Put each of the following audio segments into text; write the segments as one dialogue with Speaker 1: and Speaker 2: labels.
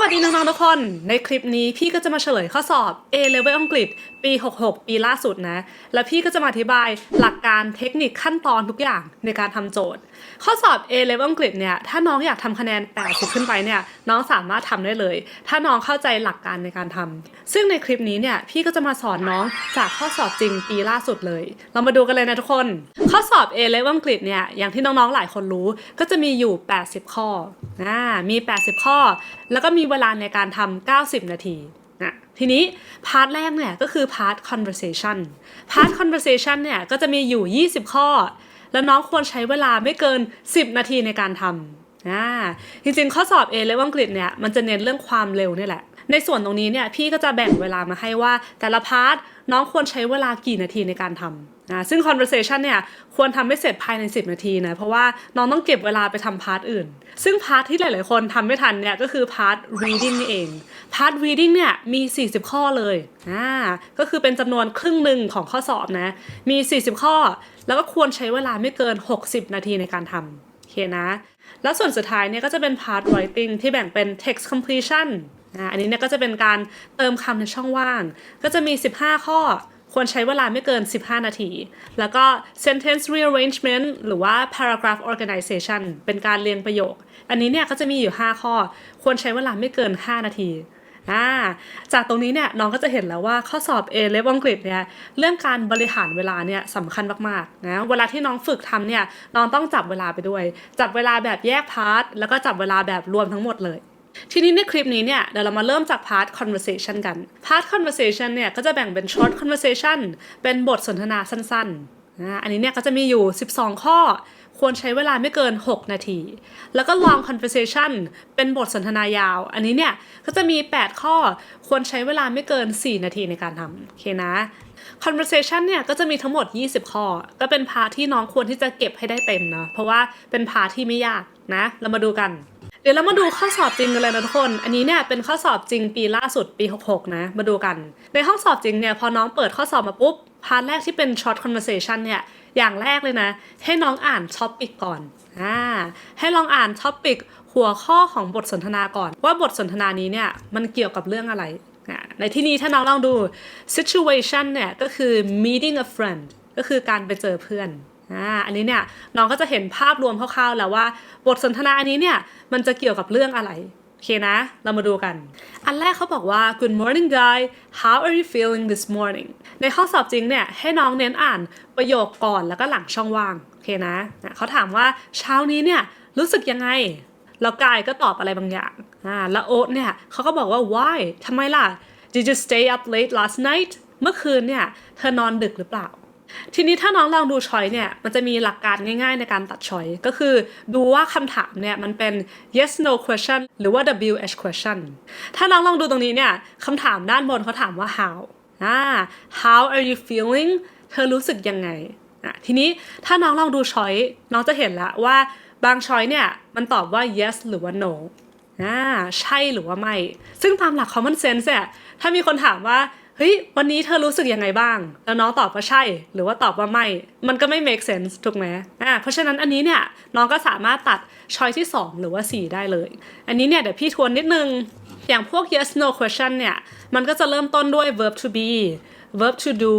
Speaker 1: วัสดีน้องๆทุกคน ในคลิปนี้พี่ก็จะมาเฉลยข้อสอบ A Level อังกฤษ ปี 66 ปีล่าสุดนะ แล้วพี่ก็จะมาอธิบายหลักการเทคนิคขั้นตอนทุกอย่างในการทำโจทย์ ข้อสอบ A Level อังกฤษเนี่ยถ้าน้องอยากทำคะแนน 80 ขึ้นไปเนี่ยน้องสามารถทำได้เลย ถ้าน้องเข้าใจหลักการในการทำซึ่งในคลิปนี้เนี่ยพี่ก็จะมาสอนน้องจากข้อสอบจริงปีล่าสุดเลย เรามาดูกันเลยนะทุกคน ข้อสอบ A Level อังกฤษเนี่ยอย่างที่น้องๆหลายคนรู้ก็จะมีอยู่ 80 ข้อนะมี 80 ข้อ แล้วก็มีเวลาในการทำ90 นาทีนะทีนี้พาร์ทแรกเนี่ยก็คือพาร์ท conversation พาร์ท conversation เนี่ยก็จะมีอยู่ 20 ข้อ แล้วน้องควรใช้เวลาไม่เกิน 10 นาทีในการทำอ่าจริงๆ ข้อสอบ A เลเวลอังกฤษเนี่ยมันจะเน้นเรื่องความเร็วนี่แหละ ในส่วนตรงนี้เนี่ยพี่ก็จะแบ่งเวลามาให้ว่า แต่ละพาร์ทน้องควรใช้เวลากี่นาทีในการทำนะซึ่ง conversation เนี่ยควรทำให้เสร็จภายใน 10 นาทีนะเพราะว่าน้องต้องเก็บเวลาไปทำพาร์ทอื่น ซึ่งพาร์ทที่หลาย ๆ คนทำไม่ทันเนี่ยก็คือพาร์ท reading นี่เองพาร์ท reading เนี่ยมี 40 ข้อเลยอ่าก็คือเป็นจำนวนครึ่งหนึ่งของข้อสอบนะมี 40 ข้อ แล้วก็ควรใช้เวลาไม่เกิน 60 นาทีในการทำโอเคนะแล้วส่วนสุดท้ายเนี่ยก็จะเป็น part writing ที่แบ่งเป็น text completion อ่าอันนี้เนี่ยก็จะเป็นการเติมคำในช่องว่าง ก็จะมี 15 ข้อควรใช้เวลาไม่เกิน 15 นาที แล้วก็ sentence rearrangement หรือว่า paragraph organization เป็นการเรียงประโยค อันนี้เนี่ยก็จะมีอยู่ 5 ข้อ ควรใช้เวลาไม่เกิน 5 นาทีอ่าจากตรงนี้เนี่ยน้องก็จะเห็นแล้วว่าข้อสอบ A เลเวลอังกฤษเนี่ยเรื่องการบริหารเวลาเนี่ยสำคัญมากๆนะเวลาที่น้องฝึกทำเนี่ยน้องต้องจับเวลาไปด้วย จับเวลาแบบแยกพาร์ทแล้วก็จับเวลาแบบรวมทั้งหมดเลย ทีนี้ในคลิปนี้เนี่ยเดี๋ยวเรามาเริ่มจากพาร์ท conversation กัน พาร์ท conversation เนี่ยก็จะแบ่งเป็น short conversation เป็นบทสนทนาสั้นๆนะอันนี้เนี่ยก็จะมีอยู่ 12 ข้อ ควรใช้เวลาไม่เกิน 6 นาที แล้วก็ long conversation เป็นบทสนทนายาว อันนี้เนี่ยก็จะมี 8 ข้อ ควรใช้เวลาไม่เกิน 4 นาทีในการทำโอเคนะ conversation เนี่ยก็จะมีทั้งหมด 20 ข้อ ก็เป็นพาร์ทที่น้องควรที่จะเก็บให้ได้เต็มเนาะ เพราะว่าเป็นพาร์ทที่ไม่ยากนะ เรามาดูกัน เดี๋ยวเรามาดูข้อสอบจริงกันเลยนะทุกคน อันนี้เนี่ยเป็นข้อสอบจริงปีล่าสุดปี 66 นะ มาดูกัน ในห้องสอบจริงเนี่ยพอน้องเปิดข้อสอบมาปุ๊บ พาร์ทแรกที่เป็น short conversation เนี่ย อย่างแรกเลยนะ ให้น้องอ่านท็อปิกก่อน อ่า ให้ลองอ่านท็อปิกหัวข้อของบทสนทนาก่อน ว่าบทสนทนานี้เนี่ยมันเกี่ยวกับเรื่องอะไร ในที่นี้ถ้าน้องลองดู situation เนี่ยก็คือ meeting a friend ก็คือการไปเจอเพื่อน อ่าอันนี้เนี่ยน้องก็จะเห็นภาพรวมคร่าวๆแล้วว่า บทสนทนาอันนี้เนี่ยมันจะเกี่ยวกับเรื่องอะไรโอเคนะ เรามาดูกัน อันแรกเขาบอกว่า Good morning guy how are you feeling this morning ในข้อสอบจริงเนี่ยให้น้องเน้นอ่านประโยคก่อนแล้วก็หลังช่องว่างโอเคนะอะเขาถามว่าเช้านี้เนี่ยรู้สึกยังไงแล้วกายก็ตอบอะไรบางอย่างอ่าแล้วโอ๊ตเนี่ยเขาก็บอกว่า why ทำไมล่ะ did you stay up late last night เมื่อคืนเนี่ยเธอนอนดึกหรือเปล่า ทีนี้ถ้าน้องลองดูช้อยเนี่ยมันจะมีหลักการง่ายๆในการตัดช้อยก็คือดูว่าคำถามเนี่ยมันเป็น yes no question หรือว่า WH question ถ้าน้องลองดูตรงนี้เนี่ยคำถามด้านบนเขาถามว่า how อ่า how are you feeling เธอรู้สึกยังไงอะทีนี้ถ้าน้องลองดูช้อยน้องจะเห็นแล้วว่าบางช้อยเนี่ยมันตอบว่า yes หรือว่า no อ่าใช่หรือว่าไม่ ซึ่งตามหลัก common sense เนี่ยถ้ามีคนถามว่า เฮ้ยวันนี้เธอรู้สึกยังไงบ้าง แล้วน้องตอบว่าใช่ หรือว่าตอบว่าไม่ มันก็ไม่ make sense ถูกไหมอ่าเพราะฉะนั้นอันนี้เนี่ยน้องก็สามารถตัดช้อยที่ 2 หรือว่า 4 ได้เลย อันนี้เนี่ยเดี๋ยวพี่ทวนนิดนึง อย่างพวก yes no question เนี่ยมันก็จะเริ่มต้นด้วย verb to be verb to do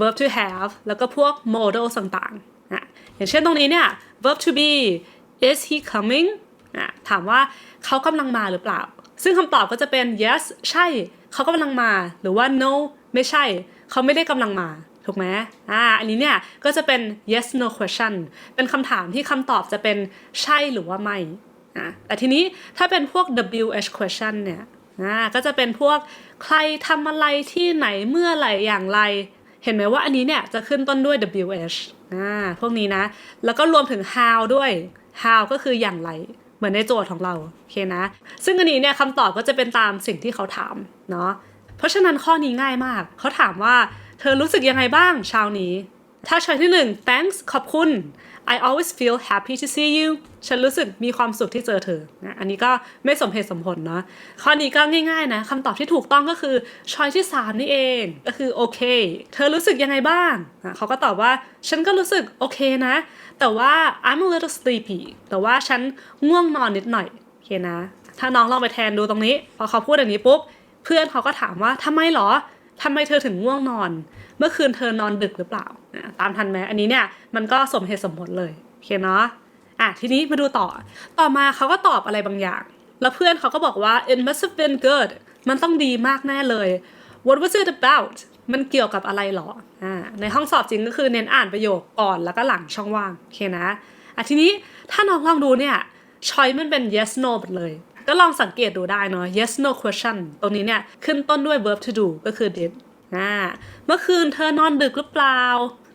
Speaker 1: verb to have แล้วก็พวก modal ต่างๆอะอย่างเช่นตรงนี้เนี่ย verb to be is he coming อะถามว่าเขากำลังมาหรือเปล่า ซึ่งคำตอบก็จะเป็น yes ใช่ เขากำลังมา หรือว่า no ไม่ใช่ เขาไม่ได้กำลังมา ถูกไหมอ่า อันนี้เนี่ย ก็จะเป็น yes no question เป็นคำถามที่คำตอบจะเป็นใช่หรือว่าไม่อะแต่ทีนี้ถ้าเป็นพวก WH question เนี่ยอ่าก็จะเป็นพวกใครทำอะไรที่ไหนเมื่อไหร่อย่างไร เห็นไหมว่าอันนี้เนี่ยจะขึ้นต้นด้วย WH อ่าพวกนี้นะ แล้วก็รวมถึง how ด้วย how ก็คืออย่างไร เหมือนในโจทย์ของเราโอเคนะ ซึ่งอันนี้เนี่ยคำตอบก็จะเป็นตามสิ่งที่เขาถามเนาะเพราะฉะนั้นข้อนี้ง่ายมาก เขาถามว่า เธอรู้สึกยังไงบ้างเช้านี้ ถ้าช้อยที่หนึ่ง thanks ขอบคุณ I always feel happy to see you ฉันรู้สึกมีความสุขที่เจอเธอนะอันนี้ก็ไม่สมเหตุสมผลเนาะ ข้อนี้ก็ง่ายๆนะคำตอบที่ถูกต้องก็คือช้อยที่ 3 นี่เอง ก็คือโอเค เธอรู้สึกยังไงบ้างอะเขาก็ตอบว่า ฉันก็รู้สึกโอเคนะ แต่ว่า I'm a little sleepy แต่ว่าฉันง่วงนอนนิดหน่อย โอเคนะ ถ้าน้องลองไปแทนดูตรงนี้ พอเขาพูดอย่างนี้ปุ๊บ เพื่อนเขาก็ถามว่าทำไมหรอ ทำไมเธอถึงง่วงนอน เมื่อคืนเธอนอนดึกหรือเปล่า ตามทันไหมอันนี้เนี่ยมันก็สมเหตุสมผลเลยโอเคเนาะอะทีนี้มาดูต่อ ต่อมาเขาก็ตอบอะไรบางอย่าง แล้วเพื่อนเขาก็บอกว่า it must have been good มันต้องดีมากแน่เลย what was it about มันเกี่ยวกับอะไรหรออ่าในห้องสอบจริงก็คือเน้นอ่านประโยคก่อนแล้วก็หลังช่องว่างโอเคนะอะทีนี้ถ้าน้องลองดูเนี่ยชอยมันเป็น yes no หมดเลย ก็ลองสังเกตดูได้เนาะ yes no question ตรงนี้เนี่ย ขึ้นต้นด้วย verb to do ก็คือ did อ่าเมื่อคืนเธอนอนดึกหรือเปล่า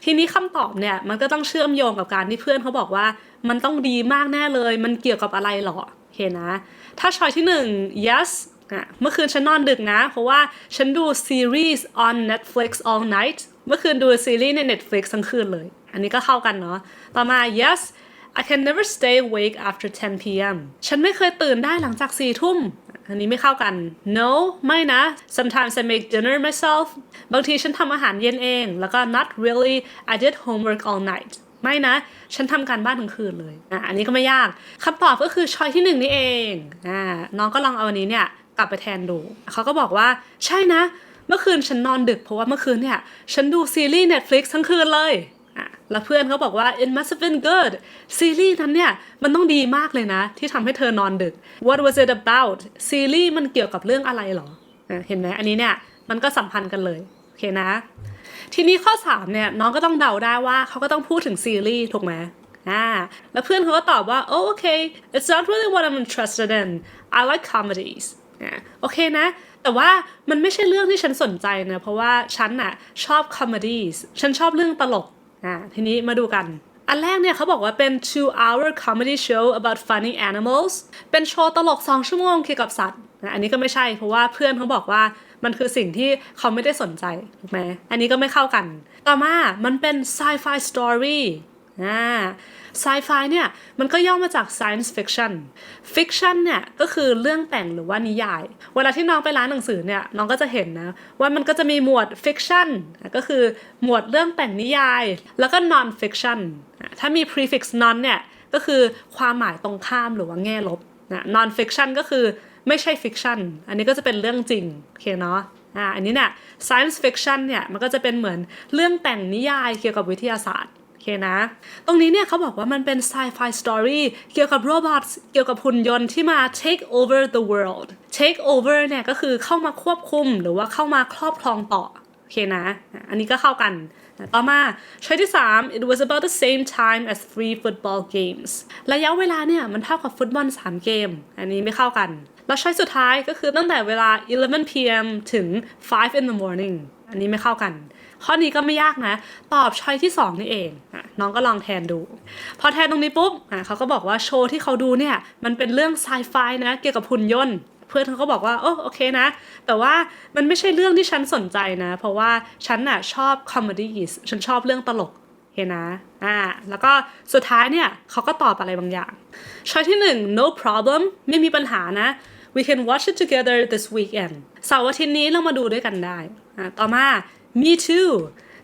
Speaker 1: ทีนี้คำตอบเนี่ยมันก็ต้องเชื่อมโยงกับการที่เพื่อนเขาบอกว่า มันต้องดีมากแน่เลย มันเกี่ยวกับอะไรหรอโอเคนะ ถ้าชอยที่หนึ่ง yes อะเมื่อคืนฉันนอนดึกนะ เพราะว่าฉันดูซีรีส์ on Netflix all night เมื่อคืนดูซีรีส์ใน Netflix ทั้งคืนเลย อันนี้ก็เข้ากันเนาะ ต่อมา yes I can never stay awake after 10 p.m. ฉันไม่เคยตื่นได้หลังจาก4ทุ่ม อันนี้ไม่เข้ากัน no ไม่นะ sometimes I make dinner myself บางทีฉันทำอาหารเย็นเอง แล้วก็ not really I did homework all night ไม่นะ ฉันทำการบ้านทั้งคืนเลยอะอันนี้ก็ไม่ยากคำตอบก็คือช้อยที่หนึ่งนี่เองอ่าน้องก็ลองเอาอันนี้เนี่ยกลับไปแทนดู เขาก็บอกว่าใช่นะ เมื่อคืนฉันนอนดึกเพราะว่าเมื่อคืนเนี่ย ฉันดูซีรีส์ Netflix ทั้งคืนเลย แล้วเพื่อนเขาบอกว่า it must have been good ซีรีส์นั้นเนี่ย มันต้องดีมากเลยนะ ที่ทำให้เธอนอนดึก what was it about ซีรีส์มันเกี่ยวกับเรื่องอะไรหรอเห็นไหมอันนี้เนี่ยมันก็สัมพันธ์กันเลย โอเคนะ ทีนี้ข้อ 3 เนี่ย น้องก็ต้องเดาได้ว่าเขาก็ต้องพูดถึงซีรีส์ถูกไหมอ่าแล้วเพื่อนเขาก็ตอบว่า oh okay it's not really what I'm interested in I like comedies โอเคนะ แต่ว่ามันไม่ใช่เรื่องที่ฉันสนใจนะ เพราะว่าฉันน่ะชอบ comedies ฉันชอบเรื่องตลก อ่าทีนี้มาดูกัน อันแรกเนี่ยเขาบอกว่าเป็น two hour comedy show about funny animals เป็นโชว์ตลก 2 ชั่วโมงเกี่ยวกับสัตว์อันนี้ก็ไม่ใช่เพราะว่าเพื่อนเขาบอกว่ามันคือสิ่งที่เขาไม่ได้สนใจถูกไหมอันนี้ก็ไม่เข้ากัน ต่อมามันเป็น sci-fi story อ่า sci-fi เนี่ยมันก็ย่อมาจาก science fiction fiction เนี่ยก็คือเรื่องแต่งหรือว่านิยาย เวลาที่น้องไปร้านหนังสือเนี่ยน้องก็จะเห็นนะว่ามันก็จะมีหมวด fiction ก็คือหมวดเรื่องแต่งนิยาย แล้วก็ non fiction ถ้ามี prefix non เนี่ยก็คือความหมายตรงข้ามหรือว่าแง่ลบนะ non fiction ก็คือไม่ใช่ fiction อันนี้ก็จะเป็นเรื่องจริงโอเคเนาะอ่าอันนี้เนี่ย science fiction เนี่ยมันก็จะเป็นเหมือนเรื่องแต่งนิยายเกี่ยวกับวิทยาศาสตร์ เคนะ ตรงนี้เนี่ยเขาบอกว่ามันเป็น sci-fi story เกี่ยวกับโรบอทเกี่ยวกับหุ่นยนต์ที่มา take over the world take over เนี่ยก็คือเข้ามาควบคุมหรือว่าเข้ามาครอบครองต่อโอเคนะ อันนี้ก็เข้ากัน ต่อมาช้อยที่ 3 it was about the same time as three football games ระยะเวลาเนี่ยมันเท่ากับฟุตบอล 3 เกม อันนี้ไม่เข้ากัน แล้วช้อยสุดท้ายก็คือตั้งแต่เวลา 11 p.m. ถึง 5 in the morning อันนี้ไม่เข้ากัน ข้อนี้ก็ไม่ยากนะ ตอบช้อยที่ 2 นี่เองน้องก็ลองแทนดู พอแทนตรงนี้ปุ๊บเขาก็บอกว่าโชว์ที่เขาดูเนี่ย มันเป็นเรื่องไซไฟนะ เกี่ยวกับหุ่นยนต์เพื่อนเขาก็บอกว่าโอ้โอเคนะ แต่ว่ามันไม่ใช่เรื่องที่ฉันสนใจนะ เพราะว่าฉันน่ะชอบคอมเมดี้ฉันชอบเรื่องตลกเห็นนะอ่าแล้วก็สุดท้ายเนี่ยเขาก็ตอบอะไรบางอย่างช้อยที่หนึ่ง no problem ไม่มีปัญหานะ we can watch it together this weekend เสาร์อาทิตย์นี้เรามาดูด้วยกันได้อ่าต่อมา me too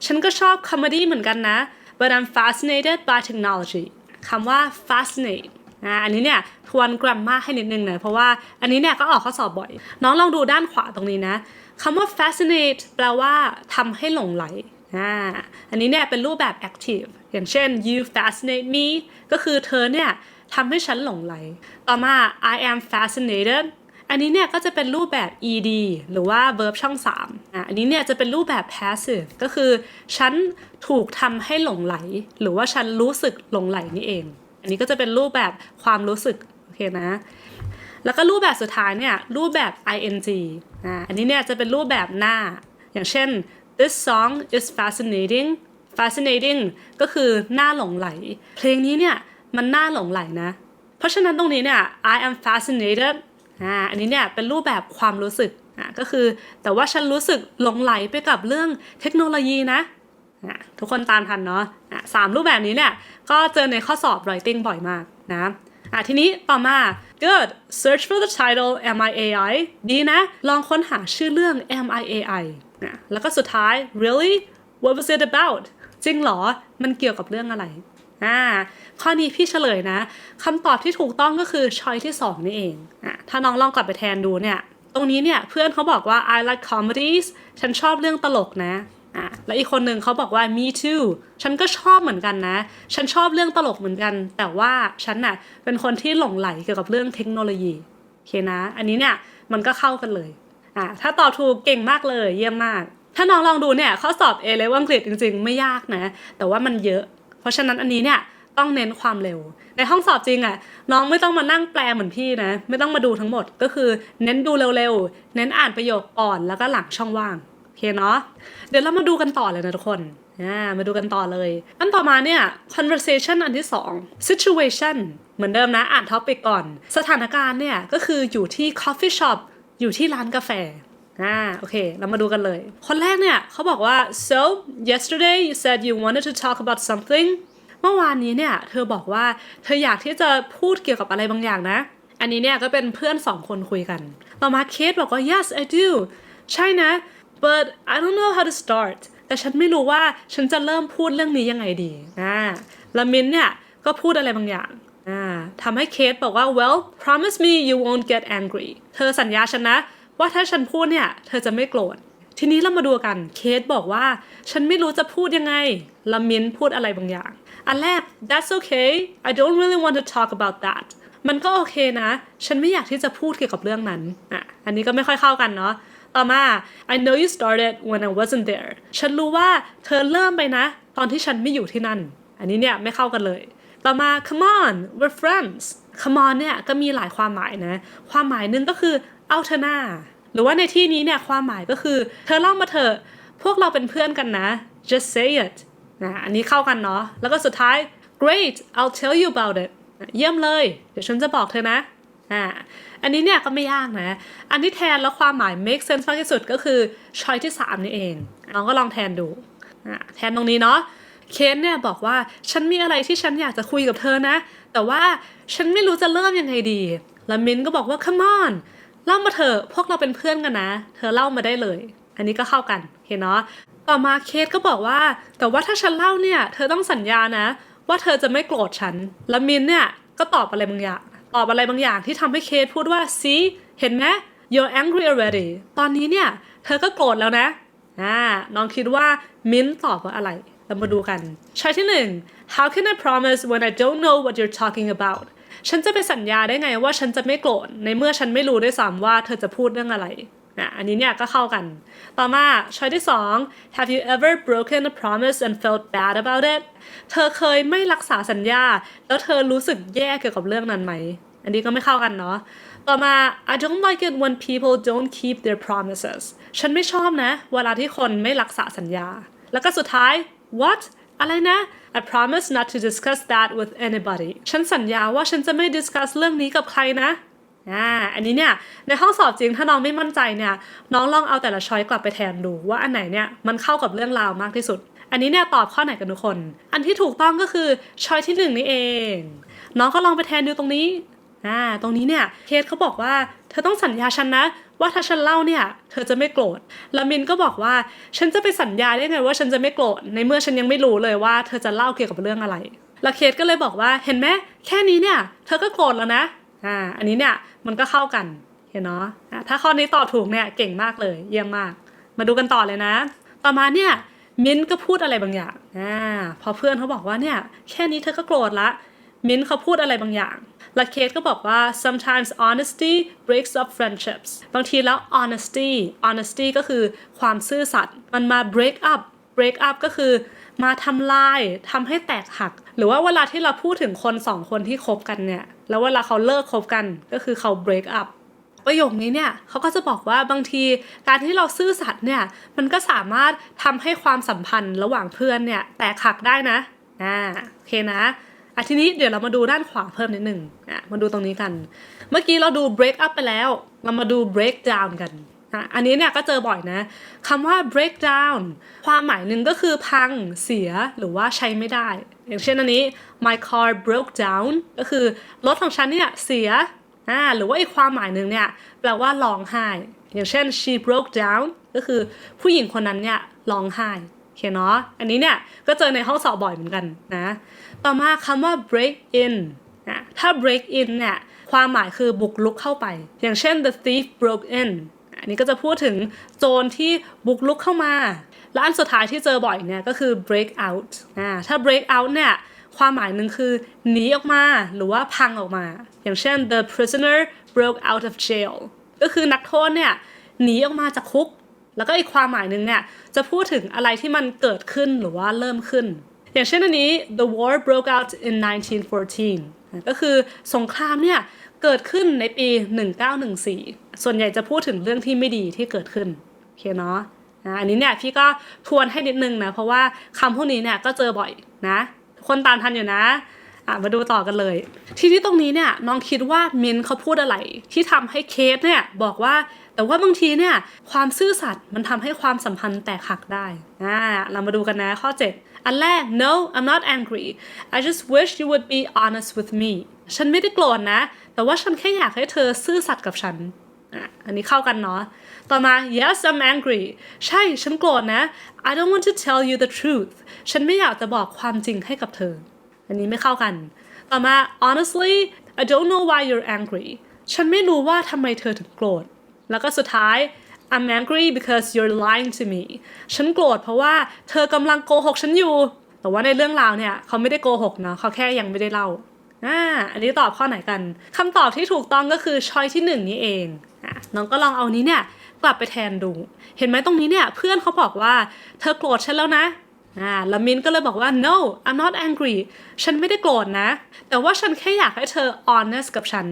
Speaker 1: ฉันก็ชอบคอมเมดี้เหมือนกันนะ but I'm fascinated by technology คำว่า fascinate อ่าอันนี้เนี่ยทวนกรัมมาให้นิดนึงนะเพราะว่าอันนี้เนี่ยก็ออกข้อสอบบ่อย น้องลองดูด้านขวาตรงนี้นะคำว่า fascinate แปลว่าทำให้หลงไหลอ่าอันนี้เนี่ยเป็นรูปแบบ active อย่างเช่น you fascinate me ก็คือเธอเนี่ยทำให้ฉันหลงไหล ต่อมา I am fascinated อันนี้เนี่ยก็จะเป็นรูปแบบ ed หรือว่า verb ช่อง3อะอันนี้เนี่ยจะเป็นรูปแบบ passive ก็คือฉันถูกทำให้หลงไหล หรือว่าฉันรู้สึกหลงไหลนี่เอง อันนี้ก็จะเป็นรูปแบบความรู้สึกโอเคนะ แล้วก็รูปแบบสุดท้ายเนี่ยรูปแบบ ing อ่าอันนี้เนี่ยจะเป็นรูปแบบหน้า อย่างเช่น this song is fascinating fascinating ก็คือหน้าหลงไหล เพลงนี้เนี่ยมันน่าหลงไหลนะ เพราะฉะนั้นตรงนี้เนี่ย I am fascinated อ่าอันนี้เนี่ยเป็นรูปแบบความรู้สึกอ่าก็คือแต่ว่าฉันรู้สึกหลงไหลไปกับเรื่องเทคโนโลยีนะอะทุกคนตามทันเนาะอะสามรูปแบบนี้เนี่ยก็เจอในข้อสอบ writing บ่อยมากนะอะทีนี้ต่อมา good search for the title MIAI ดีนะ ลองค้นหาชื่อเรื่อง MIAI นะแล้วก็สุดท้าย really what was it about จริงเหรอ มันเกี่ยวกับเรื่องอะไร อ่าข้อนี้พี่เฉลยนะคำตอบที่ถูกต้องก็คือช้อยที่ 2 นี่เองอะถ้าน้องลองกลับไปแทนดูเนี่ยตรงนี้เนี่ยเพื่อนเขาบอกว่า I like comedies ฉันชอบเรื่องตลกนะอะแล้วอีกคนหนึ่งเขาบอกว่า me too ฉันก็ชอบเหมือนกันนะ ฉันชอบเรื่องตลกเหมือนกัน แต่ว่าฉันน่ะเป็นคนที่หลงไหลเกี่ยวกับเรื่องเทคโนโลยีโอเคนะ อันนี้เนี่ยมันก็เข้ากันเลยอะถ้าตอบถูกเก่งมากเลยเยี่ยมมาก ถ้าน้องลองดูเนี่ยข้อสอบ A level อังกฤษจริง ๆ ไม่ยากนะ แต่ว่ามันเยอะ เพราะฉะนั้นอันนี้เนี่ยต้องเน้นความเร็ว ในห้องสอบจริงอะ่ะน้องไม่ต้องมานั่งแปลเหมือนพี่นะ ไม่ต้องมาดูทั้งหมดก็คือเน้นดูเร็วๆ เน้นอ่านประโยคก่อนแล้วก็หลังช่องว่างโอเคเนาะเดี๋ยวเรามาดูกันต่อเลยนะทุกคนอ่ามาดูกันต่อเลยอันต่อมาเนี่ย conversation อันที่ 2 situation เหมือนเดิมนะอ่านท็อปิกก่อน สถานการณ์เนี่ยก็คืออยู่ที่ coffee shop อยู่ที่ร้านกาแฟ อ่าโอเค เรามาดูกันเลย คนแรกเนี่ยเขาบอกว่า so yesterday you said you wanted to talk about something เมื่อวานนี้เนี่ยเธอบอกว่าเธออยากที่จะพูดเกี่ยวกับอะไรบางอย่างนะ อันนี้เนี่ยก็เป็นเพื่อนสองคนคุยกัน ต่อมาเคทบอกว่า yes I do ใช่นะ but I don't know how to start แต่ฉันไม่รู้ว่าฉันจะเริ่มพูดเรื่องนี้ยังไงดีอ่าแล้วมินเนี่ยก็พูดอะไรบางอย่างอ่าทำให้เคทบอกว่า well promise me you won't get angry เธอสัญญาฉันนะ ว่าถ้าฉันพูดเนี่ย เธอจะไม่โกรธ ทีนี้เรามาดูกัน เคทบอกว่า ฉันไม่รู้จะพูดยังไงลวมินพูดอะไรบางอย่าง อันแรก that's okay I don't really want to talk about that มันก็โอเคนะ ฉันไม่อยากที่จะพูดเกี่ยวกับเรื่องนั้น อะ อันนี้ก็ไม่ค่อยเข้ากันเนาะ ต่อมา I know you started when I wasn't there ฉันรู้ว่าเธอเริ่มไปนะ ตอนที่ฉันไม่อยู่ที่นั่น อันนี้เนี่ยไม่เข้ากันเลย ต่อมา come on we're friends come on เนี่ยก็มีหลายความหมายนะ ความหมายหนึ่งก็คือเอาเธอหน้า หรือว่าในที่นี้เนี่ยความหมายก็คือ เธอเล่ามาเถอะพวกเราเป็นเพื่อนกันนะ just say it นะอันนี้เข้ากันเนาะแล้วก็สุดท้าย great I'll tell you about it เยี่ยมเลย เดี๋ยวฉันจะบอกเธอนะอ่าอันนี้เนี่ยก็ไม่ยากนะ อันที่แทนแล้วความหมาย make sense มากที่สุดก็คือช้อยที่ 3 นี่เองน้องก็ลองแทนดูแทนตรงนี้เนาะเคนเนี่ยบอกว่าฉันมีอะไรที่ฉันอยากจะคุยกับเธอนะ แต่ว่าฉันไม่รู้จะเริ่มยังไงดี แล้วมินก็บอกว่า come on เล่ามาเถอะพวกเราเป็นเพื่อนกันนะ เธอเล่ามาได้เลย อันนี้ก็เข้ากันเห็นเนาะต่อมาเคทก็บอกว่า แต่ว่าถ้าฉันเล่าเนี่ย เธอต้องสัญญานะ ว่าเธอจะไม่โกรธฉัน แล้วมินเนี่ยก็ตอบอะไรบางอย่างตอบอะไรบางอย่างที่ทำให้เคทพูดว่า see เห็นไหม you're angry already ตอนนี้เนี่ย เธอก็โกรธแล้วนะอ่าน้องคิดว่ามินตอบว่าอะไรเรามาดูกันช้อยที่หนึ่ง how can I promise when I don't know what you're talking about ฉันจะไปสัญญาได้ไงว่าฉันจะไม่โกรธในเมื่อฉันไม่รู้ด้วยซ้ำว่าเธอจะพูดเรื่องอะไรอะอันนี้เนี่ยก็เข้ากัน ต่อมาช้อยที่สอง have you ever broken a promise and felt bad about it เธอเคยไม่รักษาสัญญา แล้วเธอรู้สึกแย่เกี่ยวกับเรื่องนั้นไหม อันนี้ก็ไม่เข้ากันเนาะ ต่อมา I don't like it when people don't keep their promises ฉันไม่ชอบนะ เวลาที่คนไม่รักษาสัญญา แล้วก็สุดท้าย what อะไรนะ I promise not to discuss that with anybody ฉันสัญญาว่าฉันจะไม่ discuss เรื่องนี้กับใครนะอ่าอันนี้เนี่ยในห้องสอบจริงถ้าน้องไม่มั่นใจเนี่ยน้องลองเอาแต่ละช้อยกลับไปแทนดูว่าอันไหนเนี่ยมันเข้ากับเรื่องราวมากที่สุด อันนี้เนี่ยตอบข้อไหนกันทุกคน อันที่ถูกต้องก็คือช้อยที่หนึ่งนี่เอง น้องก็ลองไปแทนดูตรงนี้อ่าตรงนี้เนี่ยเคสเขาบอกว่า เธอต้องสัญญาฉันนะ ว่าถ้าฉันเล่าเนี่ย เธอจะไม่โกรธแล้วมินก็บอกว่า ฉันจะไปสัญญาได้ไงว่าฉันจะไม่โกรธในเมื่อฉันยังไม่รู้เลยว่าเธอจะเล่าเกี่ยวกับเรื่องอะไรแล้วเคสก็เลยบอกว่าเห็นไหมแค่นี้เนี่ย เธอก็โกรธแล้วนะอ่าอันนี้เนี่ยมันก็เข้ากันเห็นเนาะอะถ้าข้อนี้ตอบถูกเนี่ยเก่งมากเลย เยี่ยมมาก มาดูกันต่อเลยนะ ต่อมาเนี่ยมินก็พูดอะไรบางอย่างอ่าพอเพื่อนเขาบอกว่าเนี่ยแค่นี้เธอก็โกรธละ มิ้นเขาพูดอะไรบางอย่างและเคสก็บอกว่า sometimes honesty breaks up friendships บางทีแล้ว honesty honesty ก็คือความซื่อสัตย์มันมา break up break up ก็คือมาทำลายทำให้แตกหัก หรือว่าเวลาที่เราพูดถึงคนสองคนที่คบกันเนี่ย แล้วเวลาเขาเลิกคบกันก็คือเขา break up ประโยคนี้เนี่ยเขาก็จะบอกว่าบางทีการที่เราซื่อสัตย์เนี่ยมันก็สามารถทำให้ความสัมพันธ์ระหว่างเพื่อนเนี่ยแตกหักได้นะอ่าโอเคนะ อะทีนี้เดี๋ยวเรามาดูด้านขวาเพิ่มนิดหนึ่งอะมาดูตรงนี้กัน เมื่อกี้เราดู break up ไปแล้ว เรามาดู break down กันอะอันนี้เนี่ยก็เจอบ่อยนะคำว่า break down ความหมายหนึ่งก็คือพังเสียหรือว่าใช้ไม่ได้ อย่างเช่นอันนี้ my car broke down ก็คือรถของฉันเนี่ยเสียอ่าหรือว่าอีกความหมายหนึ่งเนี่ยแปลว่าร้องไห้ อย่างเช่น she broke down ก็คือผู้หญิงคนนั้นเนี่ยร้องไห้โอเคเคเนาะอันนี้เนี่ยก็เจอในห้องสอบบ่อยเหมือนกันนะ ต่อมาคำว่า break in นะถ้า break in เนี่ยความหมายคือบุกลุกเข้าไป อย่างเช่น the thief broke in อันนี้ก็จะพูดถึงโจรที่บุกลุกเข้ามา และอันสุดท้ายที่เจอบ่อยเนี่ยก็คือ break out อ่าถ้า break out เนี่ยความหมายหนึ่งคือหนีออกมาหรือว่าพังออกมา อย่างเช่น the prisoner broke out of jail ก็คือนักโทษเนี่ยหนีออกมาจากคุก แล้วก็อีกความหมายหนึ่งเนี่ยจะพูดถึงอะไรที่มันเกิดขึ้นหรือว่าเริ่มขึ้น อย่างเช่นอันนี้ the war broke out in 1914 ก็คือสงครามเนี่ยเกิดขึ้นในปี 1914 ส่วนใหญ่จะพูดถึงเรื่องที่ไม่ดีที่เกิดขึ้นโอเคเนาะอะอันนี้เนี่ยพี่ก็ทวนให้นิดนึงนะ เพราะว่าคำพวกนี้เนี่ยก็เจอบ่อยนะทุกคนตามทันอยู่นะอะมาดูต่อกันเลย ทีนี้ตรงนี้เนี่ยน้องคิดว่ามินเขาพูดอะไร ที่ทำให้เคสเนี่ยบอกว่า แต่ว่าบางทีเนี่ยความซื่อสัตย์มันทำให้ความสัมพันธ์แตกหักได้อ่าเรามาดูกันนะข้อ 7 อันแรก no I'm not angry I just wish you would be honest with me ฉันไม่ได้โกรธนะ แต่ว่าฉันแค่อยากให้เธอซื่อสัตย์กับฉัน อันนี้เข้ากันเนาะ ต่อมา yes I'm angry ใช่ ฉันโกรธนะ I don't want to tell you the truth ฉันไม่อยากจะบอกความจริงให้กับเธอ อันนี้ไม่เข้ากัน ต่อมา honestly I don't know why you're angry ฉันไม่รู้ว่าทำไมเธอถึงโกรธ แล้วก็สุดท้าย I'm angry because you're lying to me ฉันโกรธเพราะว่าเธอกำลังโกหกฉันอยู่ แต่ว่าในเรื่องราวเนี่ยเขาไม่ได้โกหกเนาะเขาแค่ยังไม่ได้เล่าอ่าอันนี้ตอบข้อไหนกันคำตอบที่ถูกต้องก็คือช้อยที่หนึ่งนี้เองอะน้องก็ลองเอานี้เนี่ยกลับไปแทนดู เห็นไหมตรงนี้เนี่ยเพื่อนเขาบอกว่าเธอโกรธฉันแล้วนะอ่าแล้วมินก็เลยบอกว่า no I'm not angry ฉันไม่ได้โกรธนะ แต่ว่าฉันแค่อยากให้เธอ honest กับฉัน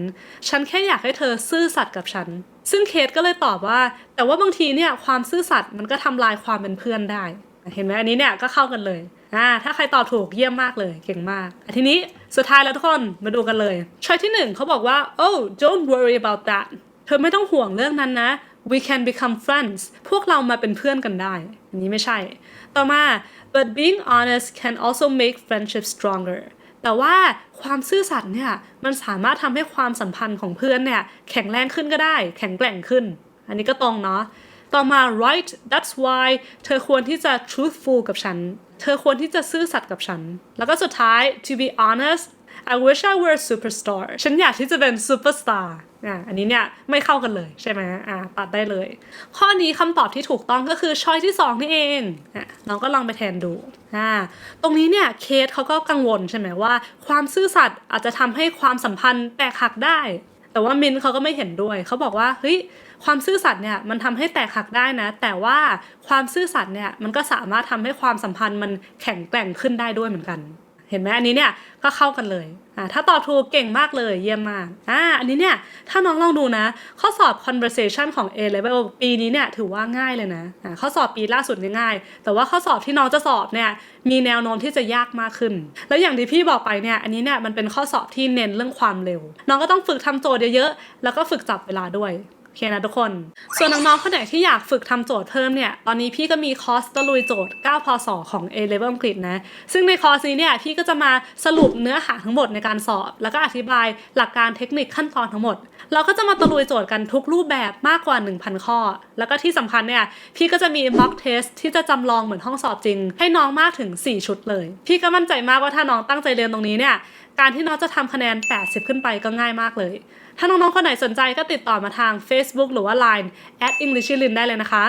Speaker 1: ฉันแค่อยากให้เธอซื่อสัตย์กับฉัน ซึ่งเคทก็เลยตอบว่า แต่ว่าบางทีเนี่ยความซื่อสัตย์มันก็ทำลายความเป็นเพื่อนได้ เห็นไหมอันนี้เนี่ยก็เข้ากันเลยอ่าถ้าใครตอบถูกเยี่ยมมากเลยเก่งมาก ทีนี้สุดท้ายแล้วทุกคนมาดูกันเลยช้อยที่หนึ่งเขาบอกว่า oh don't worry about that เธอไม่ต้องห่วงเรื่องนั้นนะ we can become friends พวกเรามาเป็นเพื่อนกันได้ อันนี้ไม่ใช่ ต่อมา but being honest can also make friendship stronger แต่ว่าความซื่อสัตย์เนี่ยมันสามารถทำให้ความสัมพันธ์ของเพื่อนเนี่ยแข็งแรงขึ้นก็ได้ แข็งแกร่งขึ้น อันนี้ก็ตรงเนาะต่อมา right that's why เธอควรที่จะ truthful กับฉัน เธอควรที่จะซื่อสัตย์กับฉัน แล้วก็สุดท้าย to be honest I wish I were a superstar ฉันอยากที่จะเป็น superstar อะอันนี้เนี่ยไม่เข้ากันเลยใช่ไหมอะตัดได้เลย ข้อนี้คำตอบที่ถูกต้องก็คือช้อยที่ 2 นี่เองอะน้องก็ลองไปแทนดูอ่าตรงนี้เนี่ยเคสเขาก็กังวลใช่ไหมว่า ความซื่อสัตย์อาจจะทำให้ความสัมพันธ์แตกหักได้ แต่ว่ามินเขาก็ไม่เห็นด้วย เขาบอกว่าเฮ้ยความซื่อสัตย์เนี่ยมันทำให้แตกหักได้นะ แต่ว่าความซื่อสัตย์เนี่ยมันก็สามารถทำให้ความสัมพันธ์มันแข็งแกร่งขึ้นได้ด้วยเหมือนกัน เห็นไหมอันนี้เนี่ยก็เข้ากันเลยอ่าถ้าตอบถูกเก่งมากเลยเยี่ยมมากอ่าอันนี้เนี่ยถ้าน้องลองดูนะ ข้อสอบ conversation ของ A level ปีนี้เนี่ยถือว่าง่ายเลยนะอ่าข้อสอบปีล่าสุดง่าย แต่ว่าข้อสอบที่น้องจะสอบเนี่ยมีแนวโน้มที่จะยากมากขึ้น แล้วอย่างที่พี่บอกไปเนี่ยอันนี้เนี่ยมันเป็นข้อสอบที่เน้นเรื่องความเร็ว น้องก็ต้องฝึกทำโจทย์เยอะๆแล้วก็ฝึกจับเวลาด้วย เคนะทุกคน ส่วนน้องๆคนไหนที่อยากฝึกทำโจทย์เพิ่มเนี่ย ตอนนี้พี่ก็มีคอร์สตะลุยโจทย์ 9 พศ ของ A Level อังกฤษนะ ซึ่งในคอร์สนี้เนี่ย พี่ก็จะมาสรุปเนื้อหาทั้งหมดในการสอบ แล้วก็อธิบายหลักการเทคนิคขั้นตอนทั้งหมด เราก็จะมาตะลุยโจทย์กันทุกรูปแบบมากกว่า 1,000 ข้อ แล้วก็ที่สำคัญเนี่ย พี่ก็จะมี mock test ที่จะจำลองเหมือนห้องสอบจริง ให้น้องมากถึง 4 ชุดเลย พี่ก็มั่นใจมากว่าถ้าน้องตั้งใจเรียนตรงนี้เนี่ย การที่น้องจะทำคะแนน 80 ขึ้นไปก็ง่ายมากเลย ถ้าน้องๆ คนไหนสนใจก็ติดต่อมาทาง Facebook หรือว่า Line at Englishlin ได้เลยนะคะ